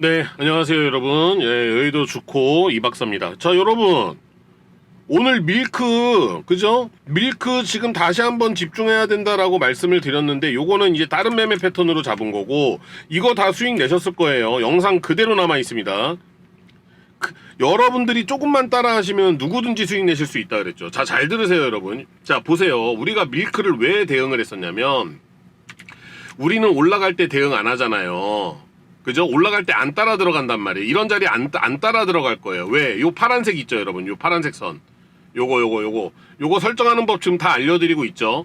네, 안녕하세요, 여러분. 예, 여의도 주코 이박사입니다. 자, 여러분. 오늘 밀크, 그죠? 밀크 지금 다시 한번 집중해야 된다라고 말씀을 드렸는데, 요거는 이제 다른 매매 패턴으로 잡은 거고, 이거 다 수익 내셨을 거예요. 영상 그대로 남아 있습니다. 그, 여러분들이 조금만 따라 하시면 누구든지 수익 내실 수 있다 그랬죠. 자, 잘 들으세요, 여러분. 자, 보세요. 우리가 밀크를 왜 대응을 했었냐면, 우리는 올라갈 때 대응 안 하잖아요. 그죠? 올라갈 때 안 따라 들어간단 말이에요. 이런 자리 안, 따- 안 따라 들어갈 거예요. 왜? 요 파란색 있죠, 여러분. 요 파란색 선. 요거, 요거, 요거. 요거 설정하는 법 지금 다 알려드리고 있죠.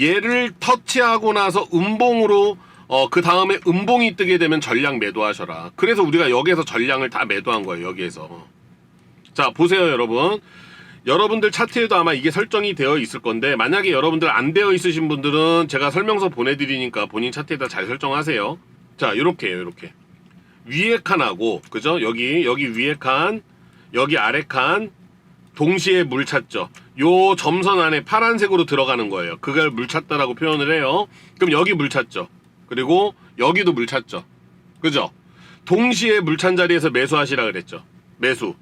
얘를 터치하고 나서 음봉으로, 어, 그 다음에 음봉이 뜨게 되면 전량 매도하셔라. 그래서 우리가 여기에서 전량을 다 매도한 거예요, 여기에서. 자, 보세요, 여러분. 여러분들 차트에도 아마 이게 설정이 되어 있을 건데 만약에 여러분들 안 되어 있으신 분들은 제가 설명서 보내드리니까 본인 차트에다 잘 설정하세요. 자, 요렇게요, 요렇게. 위에 칸하고 그죠? 여기 여기 위에 칸, 여기 아래 칸 동시에 물 찾죠. 요 점선 안에 파란색으로 들어가는 거예요. 그걸 물 찾다라고 표현을 해요. 그럼 여기 물 찾죠. 그리고 여기도 물 찾죠. 그죠? 동시에 물 찬 자리에서 매수하시라 그랬죠. 매수.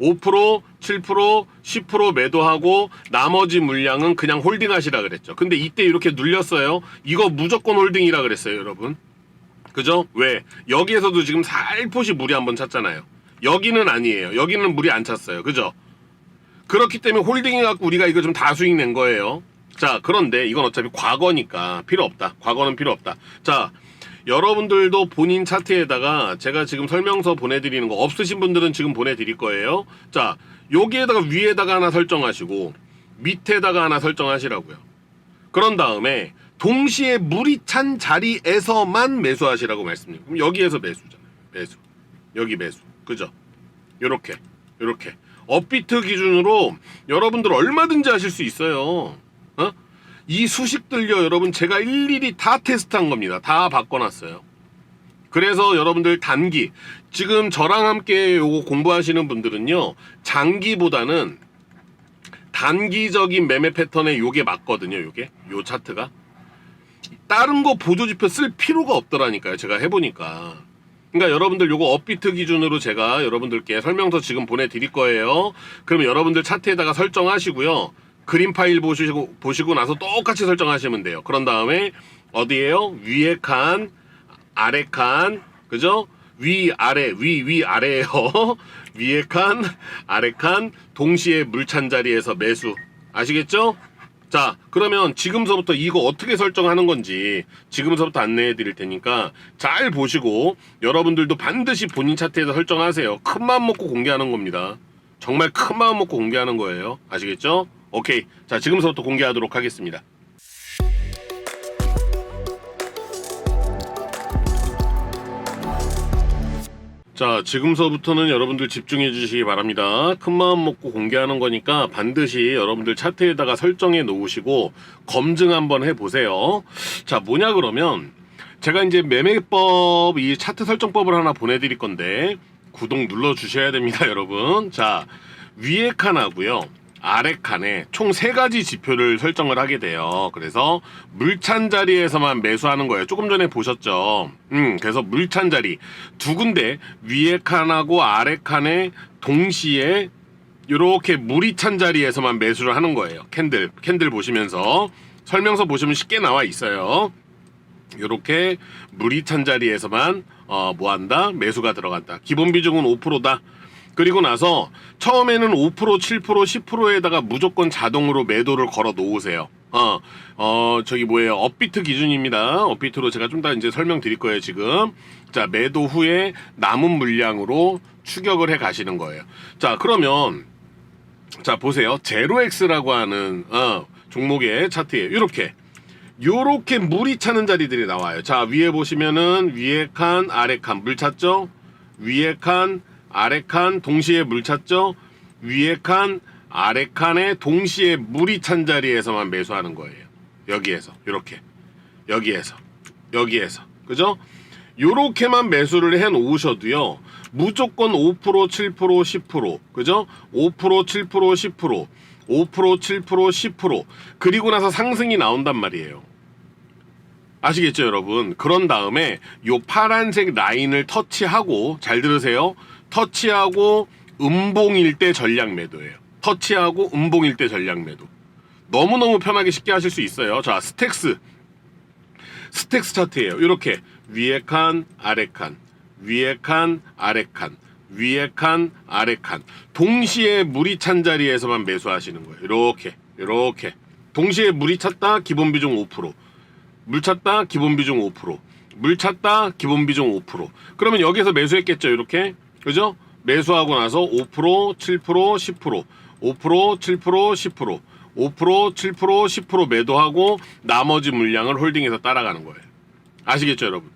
5%, 7%, 10% 매도하고 나머지 물량은 그냥 홀딩 하시라 그랬죠. 근데 이때 이렇게 눌렸어요. 이거 무조건 홀딩이라 그랬어요, 여러분. 그죠? 왜? 여기에서도 지금 살포시 물이 한번 찼잖아요. 여기는 아니에요. 여기는 물이 안 찼어요. 그죠? 그렇기 때문에 홀딩해 갖고 우리가 이거 좀 다 수익 낸 거예요. 자, 그런데 이건 어차피 과거니까 필요 없다. 과거는 필요 없다. 자, 여러분들도 본인 차트에다가 제가 지금 설명서 보내드리는 거 없으신 분들은 지금 보내드릴 거예요. 자, 여기에다가 위에다가 하나 설정하시고 밑에다가 하나 설정하시라고요. 그런 다음에 동시에 물이 찬 자리에서만 매수하시라고 말씀드립니다. 그럼 여기에서 매수잖아요. 매수. 여기 매수. 그죠? 요렇게. 요렇게. 업비트 기준으로 여러분들 얼마든지 하실 수 있어요. 어? 이 수식들요, 여러분 제가 일일이 다 테스트한 겁니다. 다 바꿔놨어요. 그래서 여러분들 단기 지금 저랑 함께 요거 공부하시는 분들은요 장기보다는 단기적인 매매 패턴에 요게 맞거든요. 요게 요 차트가 다른 거 보조지표 쓸 필요가 없더라니까요. 제가 해보니까. 그러니까 여러분들 요거 업비트 기준으로 제가 여러분들께 설명서 지금 보내드릴 거예요. 그러면 여러분들 차트에다가 설정하시고요. 그림 파일 보시고 보시고 나서 똑같이 설정하시면 돼요. 그런 다음에 어디에요? 위에 칸, 아래 칸, 그죠? 위 아래 위 위 아래에요. 위에 칸, 아래 칸 동시에 물찬 자리에서 매수. 아시겠죠? 자, 그러면 지금서부터 이거 어떻게 설정하는 건지 지금서부터 안내해 드릴 테니까 잘 보시고 여러분들도 반드시 본인 차트에서 설정하세요. 큰 마음 먹고 공개하는 겁니다. 정말 큰 마음 먹고 공개하는 거예요. 아시겠죠? 오케이. 자, 지금서부터 공개하도록 하겠습니다. 자, 지금서부터는 여러분들 집중해 주시기 바랍니다. 큰 마음 먹고 공개하는 거니까 반드시 여러분들 차트에다가 설정해 놓으시고 검증 한번 해 보세요. 자, 뭐냐 그러면 제가 이제 매매법 이 차트 설정법을 하나 보내 드릴 건데 구독 눌러 주셔야 됩니다, 여러분. 자, 위에 칸하고요. 아래 칸에 총 세 가지 지표를 설정을 하게 돼요. 그래서 물찬 자리에서만 매수하는 거예요. 조금 전에 보셨죠? 음, 그래서 물찬 자리 두 군데 위에 칸하고 아래 칸에 동시에 이렇게 물이 찬 자리에서만 매수를 하는 거예요. 캔들, 캔들 보시면서 설명서 보시면 쉽게 나와 있어요. 이렇게 물이 찬 자리에서만 어, 뭐 한다? 매수가 들어간다. 기본 비중은 5%다. 그리고 나서 처음에는 5%, 7%, 10%에다가 무조건 자동으로 매도를 걸어 놓으세요. 어, 어, 저기 뭐예요. 업비트 기준입니다. 업비트로 제가 좀 더 이제 설명드릴 거예요, 지금. 자, 매도 후에 남은 물량으로 추격을 해 가시는 거예요. 자, 그러면 자, 보세요. 제로엑스라고 하는 어, 종목의 차트에 이렇게 요렇게 물이 차는 자리들이 나와요. 자, 위에 보시면은 위에 칸, 아래 칸 물 찼죠? 위에 칸, 아래 칸 동시에 물 찼죠? 위에 칸, 아래 칸에 동시에 물이 찬 자리에서만 매수하는 거예요. 여기에서 이렇게 여기에서 여기에서 그죠? 요렇게만 매수를 해 놓으셔도요. 무조건 5%, 7%, 10% 그죠? 5%, 7%, 10% 5%, 7%, 10% 그리고 나서 상승이 나온단 말이에요. 아시겠죠, 여러분? 그런 다음에 요 파란색 라인을 터치하고 잘 들으세요. 터치하고 음봉일 때 전략 매도예요. 터치하고 음봉일 때 전략 매도. 너무너무 편하게 쉽게 하실 수 있어요. 자, 스택스. 스택스 차트예요. 이렇게 위에 칸, 아래 칸, 위에 칸, 아래 칸, 위에 칸, 아래 칸. 동시에 물이 찬 자리에서만 매수하시는 거예요. 이렇게, 이렇게. 동시에 물이 찼다 기본 비중 5%. 물 찼다 기본 비중 5%. 물 찼다 기본 비중 5%. 그러면 여기서 매수했겠죠, 이렇게. 그죠? 매수하고 나서 5%, 7%, 10%, 5%, 7%, 10%, 5%, 7%, 10% 매도하고 나머지 물량을 홀딩해서 따라가는 거예요. 아시겠죠, 여러분?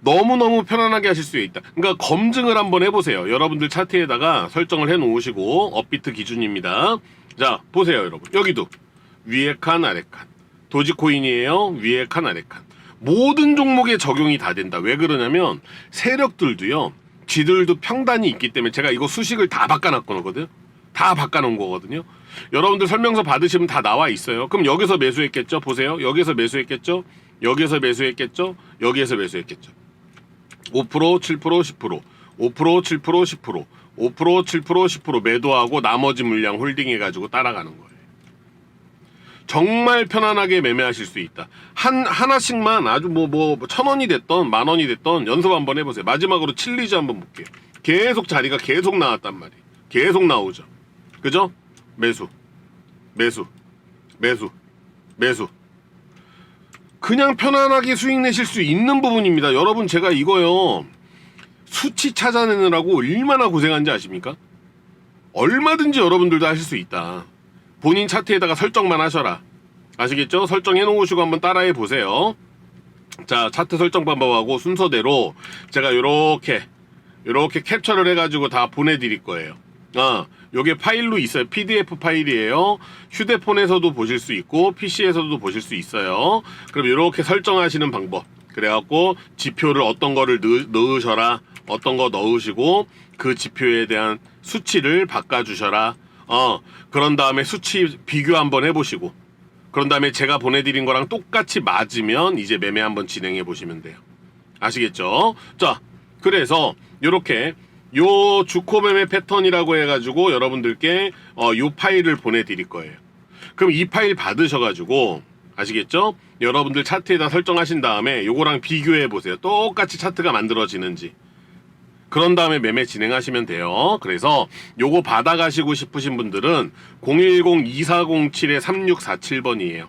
너무너무 편안하게 하실 수 있다. 그러니까 검증을 한번 해보세요. 여러분들 차트에다가 설정을 해 놓으시고 업비트 기준입니다. 자, 보세요, 여러분. 여기도 위에 칸, 아래 칸. 도지코인이에요. 위에 칸, 아래 칸. 모든 종목에 적용이 다 된다. 왜 그러냐면 세력들도요. 지들도 평단이 있기 때문에 제가 이거 수식을 다 바꿔놨거든요. 다 바꿔놓은 거거든요. 여러분들 설명서 받으시면 다 나와 있어요. 그럼 여기서 매수했겠죠? 보세요. 여기서 매수했겠죠? 여기서 매수했겠죠? 여기에서 매수했겠죠? 5%, 7%, 10%, 5%, 7%, 10%, 5%, 7%, 10% 매도하고 나머지 물량 홀딩해가지고 따라가는 거예요. 정말 편안하게 매매하실 수 있다. 한 하나씩만 아주 뭐 뭐 천 원이 됐던 만 원이 됐던 연습 한번 해보세요. 마지막으로 칠리즈 한번 볼게요. 계속 자리가 계속 나왔단 말이에요. 계속 나오죠. 그죠? 매수, 매수, 매수, 매수. 그냥 편안하게 수익 내실 수 있는 부분입니다. 여러분 제가 이거요 수치 찾아내느라고 얼마나 고생한지 아십니까? 얼마든지 여러분들도 하실 수 있다. 본인 차트에다가 설정만 하셔라. 아시겠죠? 설정해 놓으시고 한번 따라해 보세요. 자, 차트 설정 방법하고 순서대로 제가 요렇게 요렇게 캡처를 해가지고 다 보내드릴 거예요. 아, 요게 파일로 있어요. PDF 파일이에요. 휴대폰에서도 보실 수 있고 PC에서도 보실 수 있어요. 그럼 요렇게 설정하시는 방법. 그래갖고 지표를 어떤 거를 넣, 넣으셔라. 어떤 거 넣으시고 그 지표에 대한 수치를 바꿔주셔라. 어, 그런 다음에 수치 비교 한번 해보시고 그런 다음에 제가 보내드린 거랑 똑같이 맞으면 이제 매매 한번 진행해 보시면 돼요. 아시겠죠? 자, 그래서 요렇게 요 주코 매매 패턴이라고 해가지고 여러분들께 어, 요 파일을 보내드릴 거예요. 그럼 이 파일 받으셔가지고 아시겠죠? 여러분들 차트에다 설정하신 다음에 요거랑 비교해 보세요. 똑같이 차트가 만들어지는지. 그런 다음에 매매 진행하시면 돼요. 그래서 요거 받아가시고 싶으신 분들은 010-2407-3647번이에요.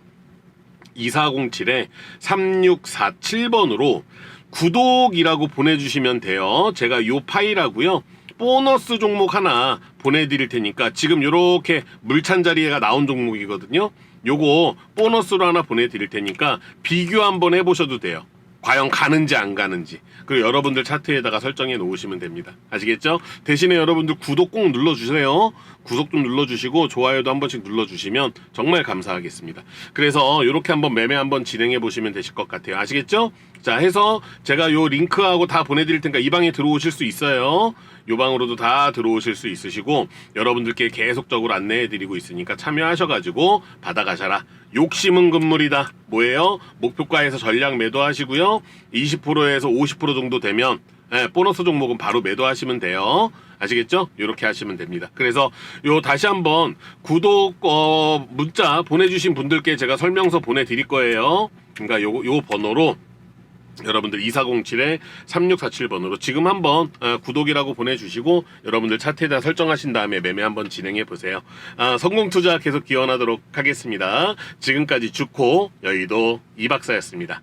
2407에 3647번으로 구독이라고 보내주시면 돼요. 제가 요 파일하고요. 보너스 종목 하나 보내드릴 테니까 지금 요렇게 물찬 자리가 나온 종목이거든요. 요거 보너스로 하나 보내드릴 테니까 비교 한번 해보셔도 돼요. 과연 가는지 안 가는지. 그리고 여러분들 차트에다가 설정해 놓으시면 됩니다. 아시겠죠? 대신에 여러분들 구독 꼭 눌러주세요. 구독 좀 눌러주시고 좋아요도 한 번씩 눌러주시면 정말 감사하겠습니다. 그래서 이렇게 한번 매매 한번 진행해 보시면 되실 것 같아요. 아시겠죠? 자 해서 제가 요 링크하고 다 보내드릴 테니까 이 방에 들어오실 수 있어요 요 방으로도 다 들어오실 수 있으시고 여러분들께 계속적으로 안내해 드리고 있으니까 참여하셔가지고 받아가셔라 욕심은 금물이다 뭐예요 목표가에서 전략 매도하시고요 20%에서 50% 정도 되면 예, 보너스 종목은 바로 매도하시면 돼요 아시겠죠? 이렇게 하시면 됩니다. 그래서 요 다시 한번 구독 어, 문자 보내주신 분들께 제가 설명서 보내드릴 거예요. 그러니까 요, 요 번호로 여러분들 2407에 3647번으로 지금 한번 어, 구독이라고 보내주시고 여러분들 차트에 다 설정하신 다음에 매매 한번 진행해 보세요. 아, 성공 투자 계속 기원하도록 하겠습니다. 지금까지 주코 여의도 이박사였습니다.